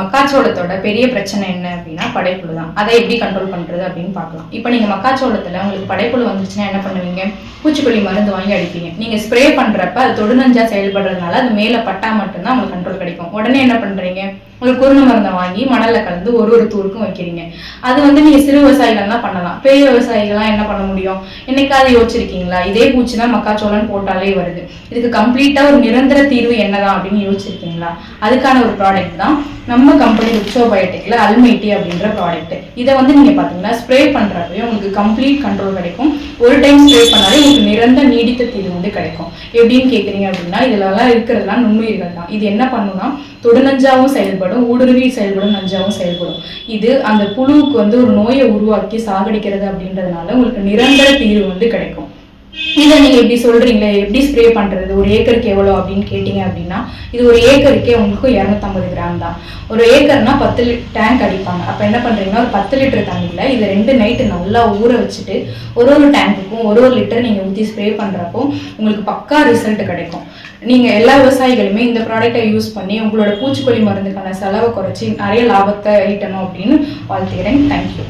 மக்காச்சோளத்தோட பெரிய பிரச்சனை என்ன அப்படின்னா படைப்புழு தான். அதை எப்படி கண்ட்ரோல் பண்றது அப்படின்னு பார்க்கலாம். இப்போ நீங்க மக்காச்சோளத்துல உங்களுக்கு படைப்புழு வந்துச்சுன்னா என்ன பண்ணுவீங்க? பூச்சிக்கொல்லி மருந்து வாங்கி அடிப்பீங்க. நீங்க ஸ்ப்ரே பண்றப்ப அது தொடுநஞ்சா செயல்படுறதுனால அது மேல பட்டா மட்டும்தான் உங்களுக்கு கண்ட்ரோல் கிடைக்கும். உடனே என்ன பண்றீங்க? ஒரு குருண மருந்தை வாங்கி மணல்ல கலந்து ஒரு ஒரு தூருக்கும் வைக்கிறீங்க. அது வந்து நீங்க சிறு விவசாயிகள்லாம் பண்ணலாம். பெரிய விவசாயிகள்லாம் என்ன பண்ண முடியும்? என்னைக்காவது யோசிச்சிருக்கீங்களா? இதே பூச்சி தான் மக்காச்சோளம் போட்டாலே வருது. இதுக்கு கம்ப்ளீட்டா ஒரு நிரந்தர தீர்வு என்னதான் அப்படின்னு யோசிச்சிருக்கீங்களா? அதுக்கான ஒரு ப்ராடக்ட் தான் நம்ம கம்பெனி ரிக்ஷோ பயோடெக்ல அல்மைட்டி அப்படின்ற ப்ராடக்ட் இதை வந்து நீங்க பாத்தீங்கன்னா ஸ்ப்ரே பண்ணுறப்பையும் உங்களுக்கு கம்ப்ளீட் கண்ட்ரோல் கிடைக்கும். ஒரு டைம் ஸ்ப்ரே பண்ணாலே உங்களுக்கு நிரந்தர நீடித்த தீர்வு வந்து கிடைக்கும். எப்படின்னு கேக்குறீங்க அப்படின்னா இதுலலாம் இருக்கிறதுலாம் நுண்ணுயிர்கள் தான். இது என்ன பண்ணுன்னா தொடுநஞ்சாவும் செயல்படும். ஊடுருவி செயல்படும் நஞ்சாகவும் செயல்படும். இது அந்த புழுவுக்கு வந்து ஒரு நோயை உருவாக்கி சாகடிக்கிறது அப்படின்றதுனால உங்களுக்கு நிரந்தர தீர்வு வந்து கிடைக்கும். இதை நீங்கள் இப்படி சொல்கிறீங்களே எப்படி ஸ்ப்ரே பண்ணுறது ஒரு ஏக்கருக்கு எவ்வளோ அப்படின்னு கேட்டிங்க அப்படின்னா இது ஒரு ஏக்கருக்கே உங்களுக்கு இரநூத்தம்பது கிராம் தான். ஒரு ஏக்கர்னா பத்து லிட் டேங்க் அடிப்பாங்க. அப்போ என்ன பண்ணுறீங்கன்னா ஒரு பத்து லிட்டர் தண்ணியில் இதை ரெண்டு நைட்டு நல்லா ஊற வச்சுட்டு ஒரு ஒரு டேங்க்குக்கும் ஒரு ஒரு லிட்டர் நீங்கள் ஊற்றி ஸ்ப்ரே பண்ணுறப்போ உங்களுக்கு பக்கா ரிசல்ட் கிடைக்கும். நீங்கள் எல்லா விவசாயிகளுமே இந்த ப்ராடக்டை யூஸ் பண்ணி உங்களோட பூச்சிக்கொல்லி மருந்துக்கான செலவை குறைச்சி நிறைய லாபத்தை ஈட்டணும் அப்படின்னு வாழ்த்துக்கிறேன் தேங்க்யூ